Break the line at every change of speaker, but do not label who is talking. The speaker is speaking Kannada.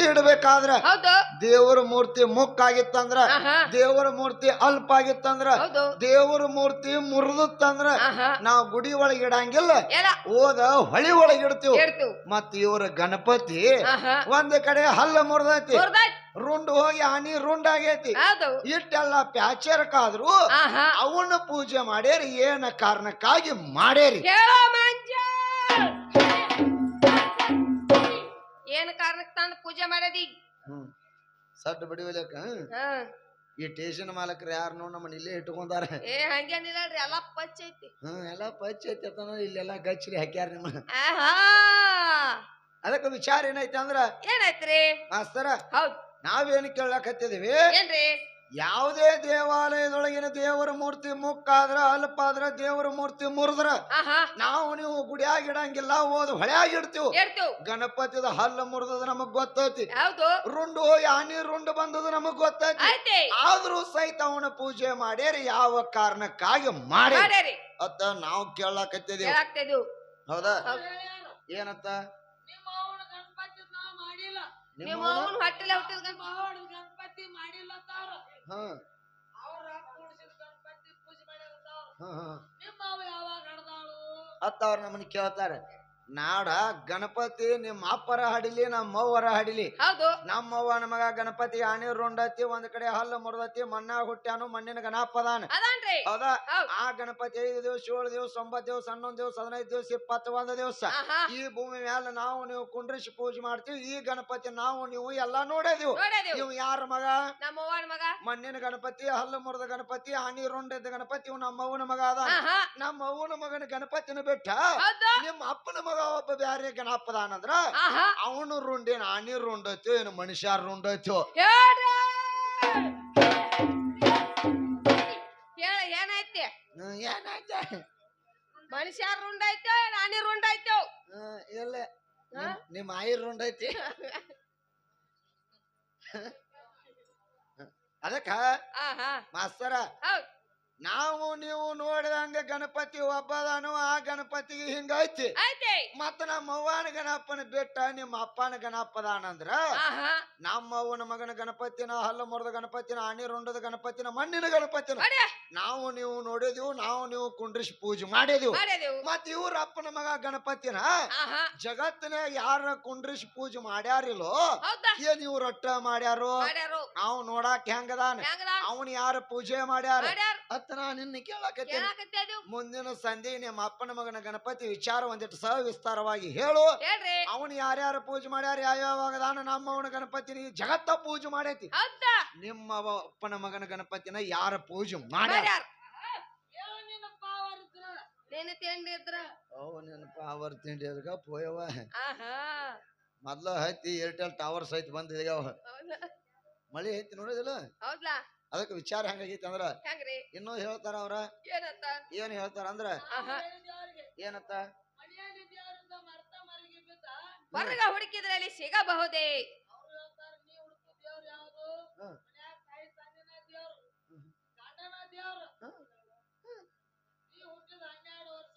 ಮೂರ್ತಿ ಇಡಬೇಕಾದ್ರ
ಹೌದು.
ದೇವರ ಮೂರ್ತಿ ಮುಕ್ಕಾಗಿತ್ತಂದ್ರ ದೇವರ ಮೂರ್ತಿ ಅಲ್ಪ ಆಗಿತ್ತಂದ್ರ ದೇವರ ಮೂರ್ತಿ ಮುರಿದತ್ತಂದ್ರ ನಾವು ಗುಡಿ ಒಳಗೆ ಇಡಂಗಿಲ್ಲ.
ಓದ
ಹೋದ ಹೊಳಿ ಒಳಗೆ ಇಡ್ತೀವಿ. ಮತ್ ಇವ್ರ ಗಣಪತಿ ಒಂದ್ ಕಡೆ ಹಲ್ಲ ಮುರಿದೈತಿ. ರುಂಡ್ ಹೋಗಿ ಹನಿ ರುಂಡ್ ಆಗೈತಿ.
ಹೌದು.
ಇಟ್ಟೆಲ್ಲ ಪ್ಯಾಚರ್ಕಾದ್ರು ಅವನ್ನ ಪೂಜೆ ಮಾಡ್ಯಾರಿ ಏನ ಕಾರಣಕ್ಕಾಗಿ ಮಾಡ್ಯಾರಿ?
ಕಾರಣಕ್ಕೆ ತಂದು ಪೂಜೆ ಮಾಡದಿ.
ಹ್ಮ್. ಸಡ್ಡು ಬಡಿವಲಕ್ಕ
ಹಾ.
ಈ ಸ್ಟೇಷನ್ ಮಾಲಕರು ಯಾರನ್ನೋ ನಮ್ಮನ್ನ ಇಲ್ಲೇ ಇಟ್ಕೊಂಡಾರ?
ಏ ಹಂಗೇನಿಲ್ಲ ಎಲ್ಲ ಪಚ್ಚ ಐತಿ.
ಹ್ಮ್ ಎಲ್ಲ ಪಚ್ಚ ಐತನ ಇಲ್ಲೆಲ್ಲ ಗಚ್ಚರಿ ಹಾಕ್ಯಾರ ನಿಮ್ಮ
ಆಹಾ.
ಅದಕ್ಕೆ ವಿಚಾರ ಏನೈತೆ ಅಂದ್ರ?
ಏನಾಯ್ತ್ರಿ
ಮಾಸ್ತರ
ಹೌದ್.
ನಾವೇನು ಕೇಳಕತ್ತಿದೀವಿ
ಏನ್ರಿ?
ಯಾವುದೇ ದೇವಾಲಯದೊಳಗಿನ ದೇವರ ಮೂರ್ತಿ ಮುಕ್ಕಾದ್ರ ಅಲ್ಪ ಆದ್ರ ದೇವರ ಮೂರ್ತಿ ಮುರಿದ್ರ ನಾವು ನೀವು ಗುಡಿಯಾಗಿ ಇಡಂಗಿಲ್ಲ ಓದ್ ಹೊಳ್ಯಾಗ ಇಡ್ತೀವಿ. ಗಣಪತಿದ ಹಲ್ಲು ಮುರಿದದ ನಮಗ್ ಗೊತ್ತೈತಿ.
ಹೌದು.
ರುಂಡು ಹೋಗಿ ಆನಿ ರುಂಡು ಬಂದದ ನಮಗ್ ಗೊತ್ತೈತಿ.
ಆಯ್ತಿ
ಆದ್ರೂ ಸಹಿತ ಅವನ ಪೂಜೆ ಮಾಡ್ಯಾರಿ ಯಾವ ಕಾರಣಕ್ಕಾಗಿ ಮಾಡ್ಯಾರಿ? ಅತ್ತ ನಾವು ಕೇಳಾಕತ್ತಿದೀವಿ. ಹೌದಾ?
ಹೌದ್.
ಏನತ್ತ?
ನಿಮ್ಮ ಅವನ ಗಣಪತಿ ನಾವ್ ಮಾಡಿಲ್ಲ.
ನಿಮ್ಮ
ನಿಮ್ಮ
ಅವನು ಹೊಟ್ಟೆಲೆ ಹುಟ್ಟಿದ
ನಿಮ್ಮ ಅವನ ಗಣಪತಿ ಮಾಡಿಲ್ಲ
ಹ್ಮ್
ಅವ್ರ ಕೂಡಿಸಿದ ಗಣಪತಿ ಪೂಜೆ ಮಾಡ್ಯಾರ ನಿಮ್ಮ ಅವ ಯಾವಾಗ ಹಡ್ದಾಳು
ಅತ್ತ ಅವ್ರ ನಮ್ಮನ್ನ ಕೇಳ್ತಾರೆ. ನಾಡ ಗಣಪತಿ ನಿಮ್ಮ ಅಪ್ಪರ ಹಡಿಲಿ ನಮ್ಮ ಅವ್ವರ ಹಡಿಲಿ.
ಹೌದು.
ನಮ್ಮವ್ವ ನಮಗ ಗಣಪತಿ ಆನೆ ರೊಂಡತಿ ಒಂದ್ ಕಡೆ ಹಲ್ಲು ಮುರ್ದತಿ ಮಣ್ಣ ಹುಟ್ಟ್ಯಾನು ಮಣ್ಣಿನ ಗಣಪದಾನ
ಅದಾನ್ರಿ.
ಹೌದಾ? ಆ ಗಣಪತಿ ಐದು ದಿವಸ ಏಳು ದಿವಸ ಒಂಬತ್ತು ದಿವಸ ಹನ್ನೊಂದು ದಿವಸ ಹದಿನೈದು ದಿವಸ ಇಪ್ಪತ್ತು ಒಂದು ದಿವಸ ಈ ಭೂಮಿ ಮ್ಯಾಲ ನಾವು ನೀವು ಕುಂಡ್ರಿಸಿ ಪೂಜೆ ಮಾಡ್ತೀವಿ ಈ ಗಣಪತಿ ನಾವು ನೀವು ಎಲ್ಲಾ ನೋಡಿದೀವಿ. ಇವ್ ಯಾರ ಮಗ?
ಮಗ.
ಮಣ್ಣಿನ ಗಣಪತಿ ಹಲ್ಲು ಮುರಿದ ಗಣಪತಿ ಆನೆ ರೊಂಡದ ಗಣಪತಿ ಇವ್ ನಮ್ಮ ಅವ್ವನ ಮಗ ಅದ ನಮ್ಮವ್ವನ ಮಗನ ಗಣಪತಿನ ಬಿಟ್ಟ ನಿಮ್ಮ ಅಪ್ಪನ ಮಗ ಒಬ್ಬ ಬ್ಯಾರೆ ಗಣಪದಾನಂದ್ರ
ಆಹಾ.
ಅವನು ರುಂಡಿ ನಾನಿ ರುಂಡೈತು ಏನು ಮನುಷ್ಯ ರುಂಡೈತು
ಹೇಳ ಏನೈತಿ
ಹ್ಮ್, ಏನಾಯ್ತ?
ಮನುಷ್ಯ ರುಂಡೈತೋ ನಾನಿ
ರುಂಡೈತೋ ಇಲ್ಲ. ನಿಮ್ಮ ಆಯಿ ರುಂಡೈತಿ ಅದಕ್ಕ ಮಾಸ್ತರ ನಾವು ನೀವು ನೋಡಿದಂಗ ಗಣಪತಿ ಒಬ್ಬದಾನು ಆ ಗಣಪತಿಗೆ ಹಿಂಗೈತಿ. ಮತ್ತ ನಮ್ಮ ಅವ್ವನ ಗಣಪನ ಬಿಟ್ಟ ನಿಮ್ಮ ಅಪ್ಪನ ಗಣಪದಾನಂದ್ರ
ಆಹಾ.
ನಮ್ಮ ಅವ್ವನ ಮಗನ ಗಣಪತಿನ ಹಲ್ಲು ಮುರಿದ ಗಣಪತಿನ ಆನಿ ರುಂಡದ ಗಣಪತಿನ ಮಣ್ಣಿನ ಗಣಪತಿನ ನಾವು ನೀವು ನೋಡಿದೆವು ನಾವು ನೀವು ಕುಂಡ್ರಿಸಿ ಪೂಜೆ ಮಾಡಿದೆವು. ಮತ್ ಇವ್ರ ಅಪ್ಪನ ಮಗ ಗಣಪತಿನ ಜಗತ್ತಿನ ಯಾರ ಕುಂಡ್ರಿಸಿ ಪೂಜೆ ಮಾಡ್ಯಾರಿಲ್ಲೋ ಏನ್ ಇವ್ರ ರೊಟ್ಟ ಮಾಡ್ಯಾರು ನಾವು ನೋಡಾಕ್ ಹೆಂಗದಾನ?
ಹೆಂಗದ
ಅವನ್ ಯಾರ ಪೂಜೆ ಮಾಡ್ಯಾರ. ಅತ್ತ ನಾ ನಿನ್ನ ಕೇಳಾಕತ್ತೀನಿ. ಮುಂದಿನ ಸಂಧಿ ನಿಮ್ಮ ಅಪ್ಪನ ಮಗನ ಗಣಪತಿ ವಿಚಾರ ಒಂದಿಟ್ಟು ವಿಸ್ತಾರವಾಗಿ ಹೇಳು.
ಹೇಳ್ರಿ.
ಅವನು ಯಾರ್ಯಾರು ಪೂಜೆ ಮಾಡ್ಯಾರ ಯಾವ್ಯಾವಾಗದಾನ ನಮ್ಮ ಅವನ ಗಣಪತಿನ ಈ ಜಗತ್ತ ಪೂಜೆ ಮಾಡೈತಿ.
ಹೌದಾ?
ನಿಮ್ಮ ಅವ- ಅಪ್ಪನ ಮಗನ ಗಣಪತಿನ ಯಾರ ಪೂಜೆ ಮಾಡ್ಯಾರ?
ನೀನು ತಿಂಡಿ ಇದ್ರ?
ಅವ ನೆನಪ ಅವರ್ ತಿಂಡಿ ಅದಕ್ಕ ಪೋಯವ
ಆಹಾ.
ಮೊದ್ಲ ಹತ್ತಿ ಏರ್ಟೆಲ್ ಟವರ್ ಸಹಿತ ಬಂದಿದ್ಯಾವ
ಹೌದಾ?
ಮಳಿ ಐತಿ ನೋಡೋದಿಲ್ಲ?
ಹೌದ್ಲಾ?
ಅದಕ್ಕೆ ವಿಚಾರ ಹೆಂಗಾಗೈತಿ ಅಂದ್ರ
ಹೆಂಗ್ರಿ?
ಇನ್ನೂ ಹೇಳ್ತಾರ ಅವ್ರ?
ಏನಂತ?
ಏನ್ ಹೇಳ್ತಾರ ಅಂದ್ರ?
ಆಹಾ.
ಏನತ್ತ
ಹೊರಗ ಹುಡುಕಿದ್ರಲ್ಲಿ ಸಿಗಬಹುದೇ?